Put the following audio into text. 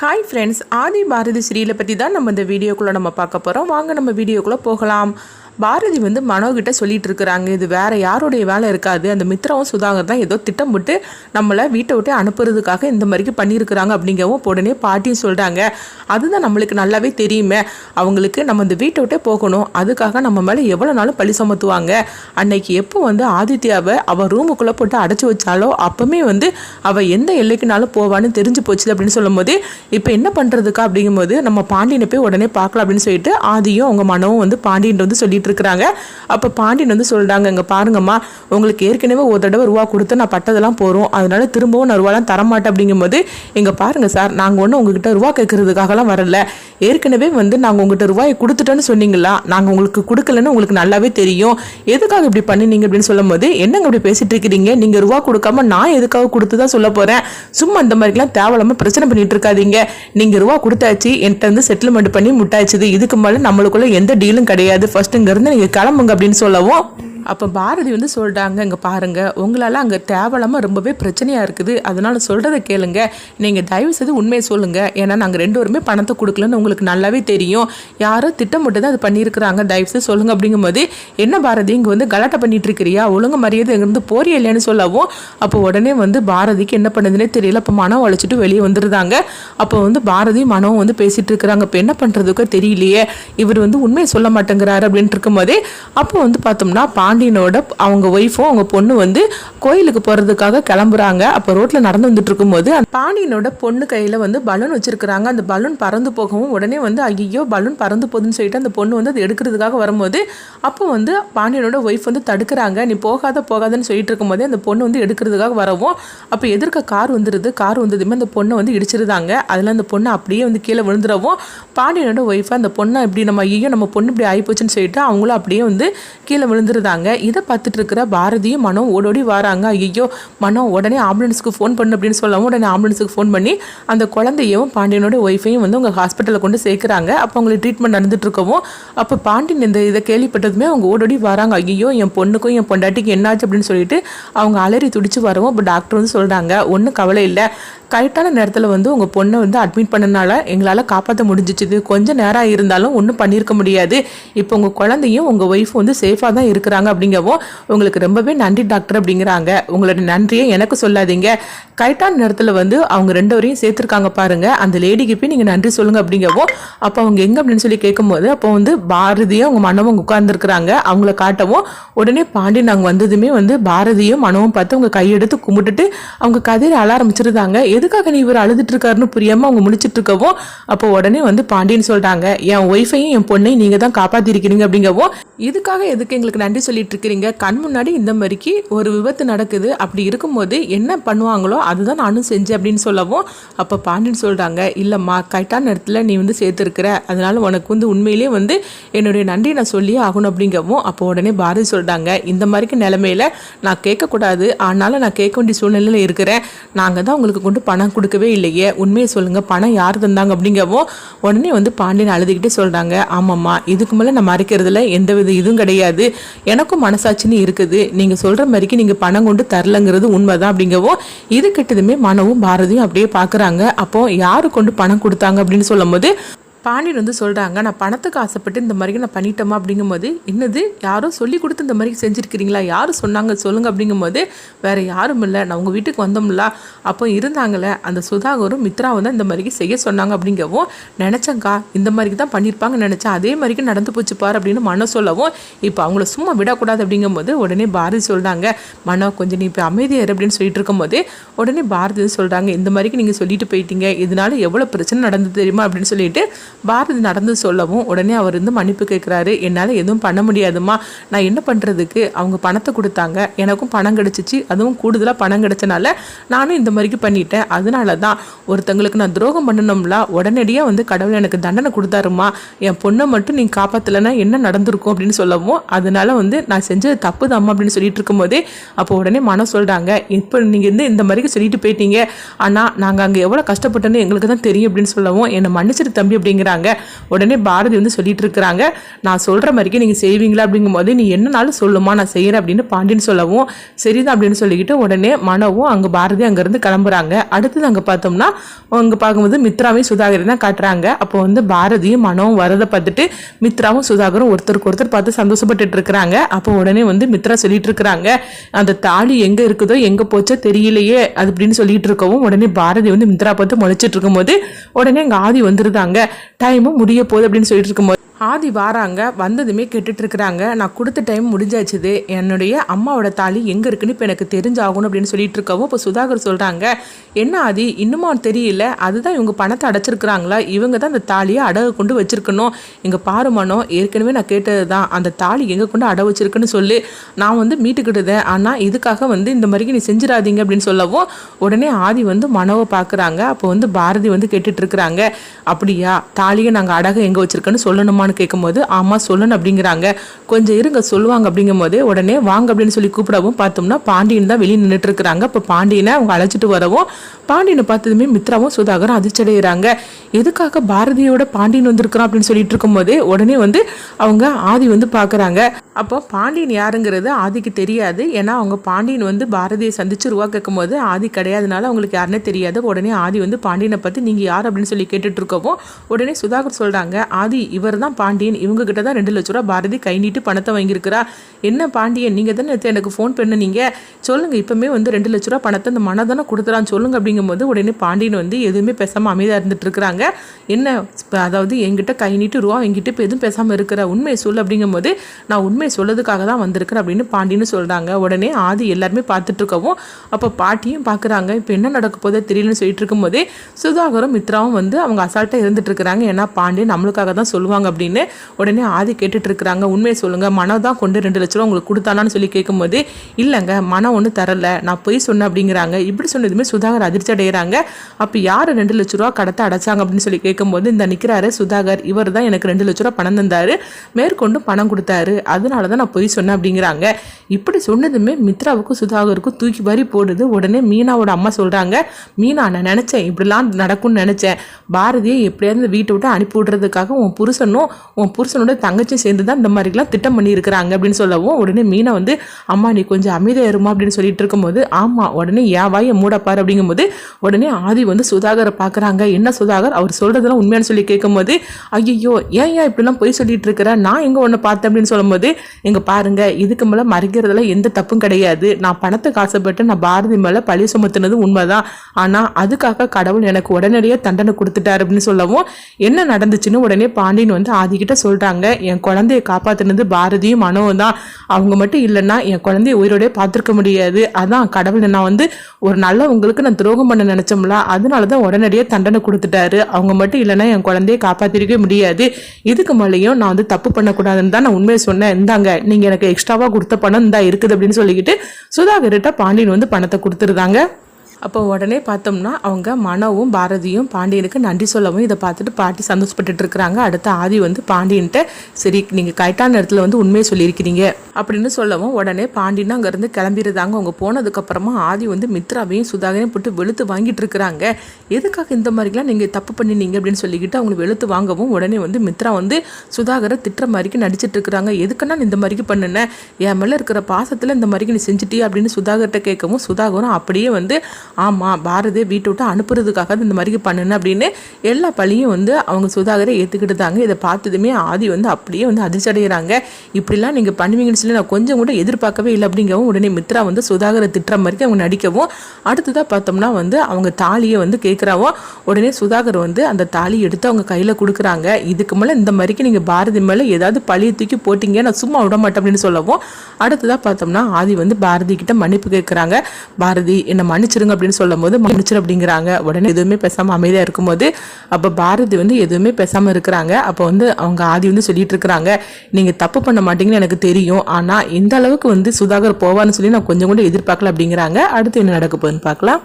Hi friends Adi Bharathi சீரியலை பற்றி தான் நம்ம இந்த வீடியோக்குள்ளே நம்ம பார்க்க போகிறோம் வாங்க நம்ம வீடியோக்குள்ளே போகலாம். பாரதி வந்து மனோகிட்ட சொல்லிட்டு இருக்கிறாங்க இது வேற யாருடைய வேலை இருக்காது. அந்த மித்ராவும் சுதாகர் தான் ஏதோ திட்டம் போட்டு நம்மளை வீட்டை விட்டு அனுப்புறதுக்காக இந்த மாதிரிக்கு பண்ணியிருக்கிறாங்க அப்படிங்கவும் உடனே பாட்டியும் சொல்கிறாங்க அதுதான் நம்மளுக்கு நல்லாவே தெரியுமே. அவங்களுக்கு நம்ம இந்த வீட்டை விட்டே போகணும். அதுக்காக நம்ம மேலே எவ்வளோ நாளும் பழி சுமத்துவாங்க. அன்னைக்கு எப்போ வந்து ஆதித்யாவை அவள் ரூமுக்குள்ளே போட்டு அடைச்சி வச்சாலோ அப்பவுமே வந்து அவள் எந்த எல்லைக்குனாலும் போவான்னு தெரிஞ்சு போச்சு அப்படின்னு சொல்லும்போது இப்போ என்ன பண்ணுறதுக்கா அப்படிங்கும்போது நம்ம பாண்டியனை போய் உடனே பார்க்கலாம் அப்படின்னு சொல்லிட்டு ஆதியும் அவங்க மனவும் வந்து பாண்டியன் வந்து சொல்லிட்டு இருக்கிறாங்க அப்போ பாண்டியன் வந்து சொல்கிறாங்க இங்கே பாருங்கம்மா உங்களுக்கு ஏற்கனவே ஒரு தடவை ரூபா கொடுத்து நான் பட்டதெல்லாம் போகிறோம் அதனால திரும்பவும் நான் ரூபாலாம் தரமாட்டேன். அப்படிங்கும்போது இங்கே பாருங்க சார் நாங்கள் ஒன்றும் உங்ககிட்ட ரூபா கேட்கறதுக்காகலாம் வரல. ஏற்கனவே வந்து நாங்கள் உங்ககிட்ட ரூபாயை கொடுத்துட்டோன்னு சொன்னீங்களா? நாங்கள் உங்களுக்கு கொடுக்கலன்னு உங்களுக்கு நல்லாவே தெரியும். எதுக்காக இப்படி பண்ணினீங்க? அப்படின்னு சொல்லும்போது என்னங்க இப்படி பேசிட்டு இருக்கிறீங்க? நீங்கள் ரூபா கொடுக்காம நான் எதுக்காக கொடுத்து தான் சொல்ல போகிறேன் சும்மா அந்த மாதிரிலாம் தேவையில்லாம பிரச்சனை பண்ணிட்டு இருக்காதீங்க. நீங்கள் ரூபா கொடுத்தாச்சு என்கிட்ட வந்து செட்டில்மெண்ட் பண்ணி முட்டாச்சுது இதுக்கு மேலே நம்மளுக்குள்ள எந்த டீலும் கிடையாது. ஃபர்ஸ்ட் இருந்து நீங்கள் கிளம்புங்க அப்படின்னு சொல்லவும் அப்போ பாரதி வந்து சொல்கிறாங்க இங்கே பாருங்கள் உங்களால் அங்கே தேவையில்லாமல் ரொம்பவே பிரச்சனையாக இருக்குது. அதனால் சொல்கிறத கேளுங்க. நீங்கள் தயவு செய்து உண்மையை சொல்லுங்கள் ஏன்னா நாங்கள் ரெண்டு பேருமே பணத்தை கொடுக்கலன்னு உங்களுக்கு நல்லாவே தெரியும். யாரோ திட்டமிட்டு தான் அது பண்ணியிருக்கிறாங்க. தயவு செய்து சொல்லுங்கள் அப்படிங்கும்போது என்ன பாரதி இங்கே வந்து கலாட்டை பண்ணிட்டு இருக்கிறியா ஒழுங்கு மரியாதை இங்கேருந்து போறிய இல்லையான்னு சொல்லவும். அப்போ உடனே வந்து பாரதிக்கு என்ன பண்ணுதுன்னே தெரியல. அப்போ மனம் உழைச்சிட்டு வெளியே வந்துருந்தாங்க அப்போ வந்து பாரதி மனம் வந்து பேசிட்டு இருக்கிறாங்க இப்போ என்ன பண்ணுறதுக்கோ தெரியலையே. இவர் வந்து உண்மையை சொல்ல மாட்டேங்கிறாரு. அப்படின்ட்டு இருக்கும்போதே அப்போ வந்து பார்த்தோம்னா பாண்டியனோட அவங்க ஒய்ஃபும் அவங்க பொண்ணு வந்து கோயிலுக்கு போகிறதுக்காக கிளம்புறாங்க. அப்போ ரோட்டில் நடந்து வந்துட்டு இருக்கும்போது அந்த பாண்டியனோட பொண்ணு கையில் வந்து பலூன் வச்சிருக்கிறாங்க. அந்த பலூன் பறந்து போகவும் உடனே வந்து ஐயோ பலூன் பறந்து போகுதுன்னு சொல்லிட்டு அந்த பொண்ணு வந்து அது எடுக்கிறதுக்காக வரும்போது அப்போ வந்து பாண்டியனோட ஒய்ஃப் வந்து தடுக்கிறாங்க. நீ போகாத போகாதன்னு சொல்லிட்டு இருக்கும்போதே அந்த பொண்ணு வந்து எடுக்கிறதுக்காக வரவும் அப்போ எதிர்க்க கார் வந்துடுது கார் வந்ததுமே அந்த பொண்ணை வந்து இடிச்சிருந்தாங்க அதில் அந்த பொண்ணு அப்படியே வந்து கீழே விழுந்துடவும் பாண்டியனோட ஒய்ஃபை அந்த பொண்ணை இப்படி நம்ம ஐயோ நம்ம பொண்ணு இப்படி ஆகிப்போச்சுன்னு சொல்லிட்டு அவங்களும் அப்படியே வந்து கீழே விழுந்துருந்தாங்க இதை பார்த்துட்டு இருக்கிற பாரதியும் மனம் ஓடோடி வராங்க. ஐயோ மனம் உடனே ஆம்புலன்ஸுக்கு ஃபோன் பண்ணு அப்படின்னு சொல்லவும் உடனே ஆம்புலன்ஸுக்கு ஃபோன் பண்ணி அந்த குழந்தையும் பாண்டியனோட ஒய்ஃபையும் வந்து உங்கள் ஹாஸ்பிட்டலில் கொண்டு சேர்க்குறாங்க. அப்போ அவங்களுக்கு ட்ரீட்மெண்ட் நடந்துட்டு இருக்கவும் அப்போ பாண்டியன் இந்த இதை கேள்விப்பட்டதுமே அவங்க ஓடோடி வராங்க. ஐயோ என் பொண்ணுக்கும் என் பொண்டாட்டிக்கு என்னாச்சு அப்படின்னு சொல்லிட்டு அவங்க அலறி துடிச்சு வரவும் இப்போ டாக்டர் வந்து சொல்கிறாங்க ஒன்றும் கவலை இல்லை. கரெக்டான நேரத்தில் வந்து உங்கள் பொண்ணை வந்து அட்மிட் பண்ணனால எங்களால் காப்பாற்ற முடிஞ்சிச்சுது. கொஞ்சம் நேரம் இருந்தாலும் ஒன்றும் பண்ணியிருக்க முடியாது. இப்போ உங்கள் குழந்தையும் உங்கள் ஒய்ஃப் வந்து சேஃபாக தான் இருக்கிறாங்க அப்படிங்கவும் உங்களுக்கு ரொம்பவே நன்றி டாக்டர் அப்படிங்கிறாங்க. உங்களோட நன்றியை எனக்கு சொல்லாதீங்க. கரெக்டான நேரத்தில் வந்து அவங்க ரெண்டு வரையும் சேர்த்துருக்காங்க பாருங்கள் அந்த லேடிக்கு போய் நீங்கள் நன்றி சொல்லுங்க அப்படிங்கவும் அப்போ அவங்க எங்கே அப்படின்னு சொல்லி கேட்கும்போது அப்போ வந்து பாரதியும் அவங்க மனமும் உட்கார்ந்துருக்குறாங்க. அவங்கள காட்டவும் உடனே பாண்டி நாங்கள் வந்ததுமே வந்து பாரதியும் மனவும் பார்த்து அவங்க கையெடுத்து கும்பிட்டுட்டு அவங்க கதையை அழ ஆரம்பிச்சிருந்தாங்க. எதுக்காக நீ இவர் அழுதுட்டு இருக்காருன்னு புரியாமல் அவங்க முடிச்சிட்டு இருக்கவும் அப்போ உடனே வந்து பாண்டியன் சொல்கிறாங்க என் ஒய்ஃபையும் என் பொண்ணையும் நீங்கள் தான் காப்பாற்றிருக்கிறீங்க அப்படிங்கவும். இதுக்காக எதுக்கு எங்களுக்கு நன்றி சொல்லிட்டு இருக்கிறீங்க கண் முன்னாடி இந்த மாதிரிக்கு ஒரு விபத்து நடக்குது. அப்படி இருக்கும்போது என்ன பண்ணுவாங்களோ அதுதான் நானும் செஞ்சேன் அப்படின்னு சொல்லவும் அப்போ பாண்டியன் சொல்கிறாங்க இல்லைம்மா கரெக்டான இடத்துல நீ வந்து சேர்த்துருக்குற. அதனால உனக்கு வந்து உண்மையிலேயே வந்து என்னுடைய நன்றி நான் சொல்லியே ஆகணும் அப்படிங்கவும் அப்போ உடனே பாரதி சொல்கிறாங்க இந்த மாதிரிக்கு நிலமையில நான் கேட்கக்கூடாது. ஆனாலும் நான் கேட்க வேண்டிய சூழ்நிலையில் இருக்கிறேன். நாங்கள் தான் உங்களுக்கு கொண்டு பணம் கொடுக்கவே இல்லையே. உண்மையை சொல்லுங்க பணம் யார் தந்தாங்க அப்படிங்கவும் உடனே வந்து பாண்டியன் அழுதுகிட்டே சொல்றாங்க ஆமாம்மா இதுக்கு மேலே நம்ம மறைக்கிறதுல எந்த வித இதுவும் கிடையாது. எனக்கும் மனசாட்சின்னு இருக்குது. நீங்க சொல்ற மாதிரிக்கு நீங்க பணம் கொண்டு தரலங்கிறது உண்மைதான் அப்படிங்கவும் இது கிட்டதுமே மனவும் பாரதியும் அப்படியே பார்க்குறாங்க அப்போ யாரு கொண்டு பணம் கொடுத்தாங்க அப்படின்னு சொல்லும்போது பாண்டியன் வந்து சொல்கிறாங்க நான் பணத்துக்கு ஆசைப்பட்டு இந்த மாதிரி நான் பண்ணிட்டோமா? அப்படிங்கும்போது என்னது? யாரோ சொல்லி கொடுத்து இந்த மாதிரி செஞ்சுருக்கிறீங்களா? யார் சொன்னாங்க? சொல்லுங்க. அப்படிங்கும்போது வேறு யாரும் இல்லை. நான் உங்கள் வீட்டுக்கு வந்தோம்ல. அப்போ இருந்தாங்களே. அந்த சுதாகரும் மித்ராவும் தான் இந்த மாதிரி செய்ய சொன்னாங்க. அப்படிங்கவும் நினச்சங்க்கா இந்த மாதிரி தான் பண்ணியிருப்பாங்க நினச்சேன். அதே மாதிரிக்கு நடந்து போச்சு பாரு அப்படின்னு மனோ சொல்லவும் இப்போ அவங்கள சும்மா விடக்கூடாது. அப்படிங்கும்போது உடனே பாரதி சொல்கிறாங்க மனோ கொஞ்சம் நீ இப்போ அமைதியார் அப்படின்னு சொல்லிட்டு இருக்கும்போது உடனே பாரதி சொல்கிறாங்க இந்த மாதிரிக்கு நீங்கள் சொல்லிட்டு போயிட்டீங்க. இதனால எவ்வளோ பிரச்சனை நடந்தது தெரியுமா? அப்படின்னு சொல்லிட்டு பாரதி நடந்து சொல்லவும் உடனே அவர் வந்து மன்னிப்பு கேட்குறாரு. என்னால் எதுவும் பண்ண முடியாதும்மா. நான் என்ன பண்ணுறதுக்கு அவங்க பணத்தை கொடுத்தாங்க. எனக்கும் பணம் கிடச்சிச்சு. அதுவும் கூடுதலாக பணம் கிடச்சனால நானும் இந்த மாதிரிக்கு பண்ணிட்டேன். அதனால தான் ஒருத்தங்களுக்கு நான் துரோகம் பண்ணணும்ல. உடனடியாக வந்து கடவுள் எனக்கு தண்டனை கொடுத்தாருமா என் பொண்ணை மட்டும் நீங்கள் காப்பாற்றலைன்னா என்ன நடந்திருக்கும்? அப்படின்னு சொல்லவும் அதனால வந்து நான் செஞ்சது தப்பு தான் அப்படின்னு சொல்லிட்டு இருக்கும்போதே அப்போ உடனே மனம் சொல்கிறாங்க இப்போ நீங்கள் வந்து இந்த மாதிரிக்கு சொல்லிட்டு போயிட்டீங்க. ஆனால் நாங்கள் அங்கே எவ்வளோ கஷ்டப்பட்டோன்னு எங்களுக்கு தான் தெரியும். அப்படின்னு சொல்லவும் என்னை மன்னிச்சிட்டு தம்பி அப்படிங்கிற அப்படிங்கிறாங்க உடனே பாரதி வந்து சொல்லிட்டு இருக்கிறாங்க நான் சொல்கிற மாதிரிக்கு நீங்கள் செய்வீங்களா அப்படிங்கும் போது நீ என்னனாலும் சொல்லுமா நான் செய்கிறேன் அப்படின்னு பாண்டியன் சொல்லவும் சரிதான் அப்படின்னு சொல்லிக்கிட்டு உடனே மனவும் அங்கே பாரதி அங்கேருந்து கிளம்புறாங்க. அடுத்தது அங்கே பார்த்தோம்னா அங்கே பார்க்கும்போது மித்ராவையும் சுதாகரையும் தான் காட்டுறாங்க. அப்போ வந்து பாரதியும் மனவும் வரதை பார்த்துட்டு மித்ராவும் சுதாகரும் ஒருத்தருக்கு ஒருத்தர் பார்த்து சந்தோஷப்பட்டுட்டு இருக்கிறாங்க. அப்போ உடனே வந்து மித்ரா சொல்லிட்டு இருக்கிறாங்க அந்த தாலி எங்கே இருக்குதோ எங்கே போச்சோ தெரியலையே அது அப்படின்னு சொல்லிட்டு இருக்கவும் உடனே பாரதி வந்து மித்ரா பார்த்து முளைச்சிட்டு இருக்கும்போது உடனே எங்கள் ஆதி வந்துருந்தாங்க. டைமும் முடிய போகுது அப்படின்னு சொல்லிட்டு இருக்கும்போது ஆதி வாராங்க வந்ததுமே கேட்டுட்டு இருக்கிறாங்க நான் கொடுத்த டைம் முடிஞ்சாச்சுது. என்னுடைய அம்மாவோட தாலி எங்கே இருக்குன்னு இப்போ எனக்கு தெரிஞ்சாகணும் அப்படின்னு சொல்லிட்டு இருக்கவும் இப்போ சுதாகர் சொல்கிறாங்க என்ன ஆதி இன்னுமா தெரியல? அதுதான் இவங்க பணத்தை அடைச்சிருக்கிறாங்களா? இவங்க தான் அந்த தாலியை அடகு கொண்டு வச்சுருக்கணும். இங்கே பாருமானோ ஏற்கனவே நான் கேட்டது தான் அந்த தாலி எங்கே கொண்டு அடை வச்சிருக்குன்னு சொல்லி. நான் வந்து மீட்டுக்கிட்டதேன். ஆனால் இதுக்காக வந்து இந்த மாதிரிக்கு நீ செஞ்சிடாதீங்க அப்படின்னு சொல்லவும் உடனே ஆதி வந்து மனவை பார்க்குறாங்க அப்போ வந்து பாரதி வந்து கேட்டுட்டு இருக்கிறாங்க அப்படியா? தாலியை நாங்கள் அடகு எங்கே வச்சிருக்கோன்னு சொல்லணுமான்னு கேட்கும்போது ஆமாம் சொல்லணும் அப்படிங்கிறாங்க. கொஞ்சம் இருங்க சொல்லுவாங்க அப்படிங்கும் போது உடனே வாங்க அப்படின்னு சொல்லி கூப்பிடவும் பார்த்தோம்னா பாண்டியன் தான் வெளியே நின்றுட்டு இருக்கிறாங்க இப்போ பாண்டியனை அவங்க அழைச்சிட்டு வரவும் பாண்டியனை பார்த்ததுமே மித்ராவும் சுதாகரும் அதிர்ச்சடைகிறாங்க எதுக்காக பாரதியோட பாண்டியன் வந்திருக்கிறான்? அப்படின்னு சொல்லிட்டு இருக்கும்போது உடனே வந்து அவங்க ஆதி வந்து பார்க்குறாங்க. அப்போ பாண்டியன் யாருங்கிறது ஆதிக்கு தெரியாது. ஏன்னா அவங்க பாண்டியன் வந்து பாரதியை சந்திச்சு ரூபா கேட்கும்போது ஆதி கிடையாதுனால அவங்களுக்கு யாருன்னே தெரியாது. உடனே ஆதி வந்து பாண்டியனை பற்றி நீங்கள் யார்? அப்படின்னு சொல்லி கேட்டுட்ருக்கவும் உடனே சுதாகர் சொல்கிறாங்க ஆதி இவர் தான் பாண்டியன். இவங்க கிட்ட தான் ரெண்டு லட்ச ரூபா பாரதி கை நீட்டு பணத்தை வாங்கியிருக்கிறா. என்ன பாண்டியன்? நீங்கள் தானே எனக்கு ஃபோன் பண்ணுனீங்க. சொல்லுங்க இப்போமே வந்து ரெண்டு லட்ச ரூபா பணத்தை அந்த மனதானே கொடுத்துறான்னு சொல்லுங்க அப்படிங்கும்போது உடனே பாண்டியன் வந்து எதுவுமே பேசாமல் அமைதியாக இருந்துட்டு இருக்கிறாங்க என்ன அதாவது என்கிட்ட கை நீட்டு ரூபா எங்கிட்ட இப்போ எதுவும் பேசாமல் இருக்கிற? உண்மையை சொல்லு. அப்படிங்கும்போது நான் உண்மை சொல்லதுக்காக தான் வந்திருக்கிறேன் அப்படின்னு பாண்டின்னு சொல்கிறாங்க உடனே ஆதி எல்லாருமே பார்த்துட்டு இருக்கவும் அப்போ பாட்டியும் பார்க்குறாங்க. இப்போ என்ன நடக்க போதே தெரியலன்னு சொல்லிட்டு இருக்கும்போதே சுதாகரும் மித்ராவும் வந்து அவங்க அசால்ட்டாக இருந்துட்டு இருக்கிறாங்க ஏன்னா பாண்டியன் நம்மளுக்காக தான் சொல்லுவாங்க அப்படின்னு உடனே ஆதி கேட்டுட்டு இருக்கிறாங்க உண்மையை சொல்லுங்க. மனம் தான் கொண்டு ரெண்டு லட்ச ரூபா உங்களுக்கு கொடுத்தானான்னு சொல்லி கேட்கும்போது இல்லைங்க மனம் ஒன்றும் தரல. நான் போய் சொன்னேன் அப்படிங்கிறாங்க. இப்படி சொன்னதுமே சுதாகர் அதிர்ச்சி அடைகிறாங்க. அப்போ யார் ரெண்டு லட்ச ரூபா கடத்த அடைச்சாங்க அப்படின்னு சொல்லி கேட்கும்போது இந்த நிற்கிறாரு சுதாகர். இவர் தான் எனக்கு ரெண்டு லட்ச ரூபா பணம் தந்தாரு. மேற்கொண்டு பணம் கொடுத்தாரு. அது அதனால தான் நான் பொய் சொன்னேன் அப்படிங்கிறாங்க. இப்படி சொன்னதுமே மித்ராவுக்கும் சுதாகருக்கும் தூக்கி வரி போடுது. உடனே மீனாவோட அம்மா சொல்கிறாங்க மீனா நான் நினச்சேன் இப்படிலாம் நடக்கும்னு நினச்சேன். பாரதியை எப்படியாவது வீட்டை விட்டு அனுப்பி விடுறதுக்காக உன் புருஷனும் உன் புருஷனோட தங்கச்சியும் சேர்ந்து தான் இந்த மாதிரிலாம் திட்டம் பண்ணியிருக்கிறாங்க அப்படின்னு சொல்லவும் உடனே மீனா வந்து அம்மா நீ கொஞ்சம் அமைதியாக இருமா அப்படின்னு சொல்லிட்டு இருக்கும்போது ஆமாம் உடனே என் வாயை மூடப்பார் அப்படிங்கும்போது உடனே ஆதி வந்து சுதாகரை பார்க்குறாங்க என்ன சுதாகர்? அவர் சொல்கிறதெல்லாம் உண்மையான சொல்லி கேட்கும்போது ஐயோ ஏன் ஏன் இப்படிலாம் போய் சொல்லிட்டு இருக்கிற? நான் எங்கே ஒன்று பார்த்தேன் அப்படின்னு சொல்லும்போது இங்கே பாருங்க இதுக்கு மேலே மறைக்கிறதுல எந்த தப்பும் கிடையாது. நான் பணத்துக்கு ஆசைப்பட்டு நான் பாரதி மேலே பழி சுமத்துனது உண்மைதான். ஆனால் அதுக்காக கடவுள் எனக்கு உடனடியாக தண்டனை கொடுத்துட்டாரு அப்படின்னு சொல்லவும் என்ன நடந்துச்சுன்னு உடனே பாண்டியன் வந்து ஆதிக்கிட்ட சொல்கிறாங்க என் குழந்தைய காப்பாற்றினது பாரதியும் மனோவும் தான். அவங்க மட்டும் இல்லைன்னா என் குழந்தைய உயிரோடய பார்த்துருக்க முடியாது. அதான் கடவுள் நான் வந்து ஒரு நல்லவங்களுக்கு நான் துரோகம் பண்ண நினச்சோம்ல அதனால தான் உடனடியாக தண்டனை கொடுத்துட்டாரு. அவங்க மட்டும் இல்லைன்னா என் குழந்தைய காப்பாற்றிருக்கவே முடியாது. இதுக்கு மேலேயும் நான் வந்து தப்பு பண்ணக்கூடாதுன்னு தான் நான் உண்மையை சொன்னேன். இந்தாங்க நீங்கள் எனக்கு எக்ஸ்ட்ராவாக கொடுத்த பணம் இந்தா இருக்குது அப்படின்னு சொல்லிக்கிட்டு சுதாகர்கிட்ட பாண்டியன் வந்து பணத்தை கொடுத்துருந்தாங்க அப்போ உடனே பார்த்தோம்னா அவங்க மனவும் பாரதியும் பாண்டியனுக்கு நன்றி சொல்லவும் இதை பார்த்துட்டு பாட்டி சந்தோஷப்பட்டுட்டு இருக்கிறாங்க. அடுத்த ஆதி வந்து பாண்டியன்ட்ட சரி நீங்கள் கரெக்டான இடத்துல வந்து உண்மையை சொல்லியிருக்கிறீங்க. அப்படின்னு சொல்லவும் உடனே பாண்டியன் அங்கேருந்து கிளம்பிடுதாங்க அவங்க போனதுக்கப்புறமா ஆதி வந்து மித்ராவையும் சுதாகரையும் போட்டு வெளுத்து வாங்கிட்டு இருக்கிறாங்க. எதுக்காக இந்த மாதிரிலாம் நீங்கள் தப்பு பண்ணினீங்க? அப்படின்னு சொல்லிக்கிட்டு அவங்களை வெளுத்து வாங்கவும் உடனே வந்து மித்ரா வந்து சுதாகரை திட்டுற மாதிரிக்கு நடிச்சிட்டு இருக்கிறாங்க. எதுக்குன்னா இந்த மாதிரிக்கு பண்ணுனேன் என் மேலே இருக்கிற பாசத்தில் இந்த மாதிரிக்கு நீ செஞ்சுட்டியா? அப்படின்னு சுதாகர்கிட்ட கேட்கவும் சுதாகரும் அப்படியே வந்து ஆமாம் பாரதியை வீட்டை விட்டு அனுப்புறதுக்காக இந்த மாதிரி பண்ணுன்னு அப்படின்னு எல்லா பழியும் வந்து அவங்க சுதாகரை ஏற்றுக்கிட்டுதாங்க இதை பார்த்ததுமே ஆதி வந்து அப்படியே வந்து அதிர்ச்சி அடைகிறாங்க இப்படிலாம் நீங்கள் பண்ணுவீங்கன்னு சொல்லி நான் கொஞ்சம் கூட எதிர்பார்க்கவே இல்லை அப்படிங்கவும் உடனே மித்ரா வந்து சுதாகரை திட்டுற மாதிரி அவங்க நடிக்கவும் அடுத்ததாக பார்த்தோம்னா வந்து அவங்க தாலியை வந்து கேட்குறாவோ உடனே சுதாகர் வந்து அந்த தாலியை எடுத்து அவங்க கையில் கொடுக்குறாங்க. இதுக்கு மேலே இந்த மாதிரிக்கு நீங்கள் பாரதி மேலே ஏதாவது பழியை தூக்கி போட்டிங்க நான் சும்மா விட மாட்டேன் அப்படின்னு சொல்லவும் அடுத்ததாக பார்த்தோம்னா ஆதி வந்து பாரதி கிட்ட மன்னிப்பு கேட்குறாங்க பாரதி என்னை மன்னிச்சிருங்க அப்படின்னு சொல்லும் போது மன்னிச்சிரு அப்படிங்கிறாங்க. உடனே எதுவுமே பேசாமல் அமைதியாக இருக்கும்போது அப்போ பாரதி வந்து எதுவுமே பேசாமல் இருக்கிறாங்க. அப்போ வந்து அவங்க ஆதி வந்து சொல்லிட்டு இருக்கிறாங்க நீங்கள் தப்பு பண்ண மாட்டீங்கன்னு எனக்கு தெரியும். ஆனால் இந்த அளவுக்கு வந்து சுதாகர் போவான்னு சொல்லி நான் கொஞ்சம் கூட எதிர்பார்க்கல அப்படிங்கிறாங்க. அடுத்து என்ன நடக்க போகுதுன்னு பார்க்கலாம்.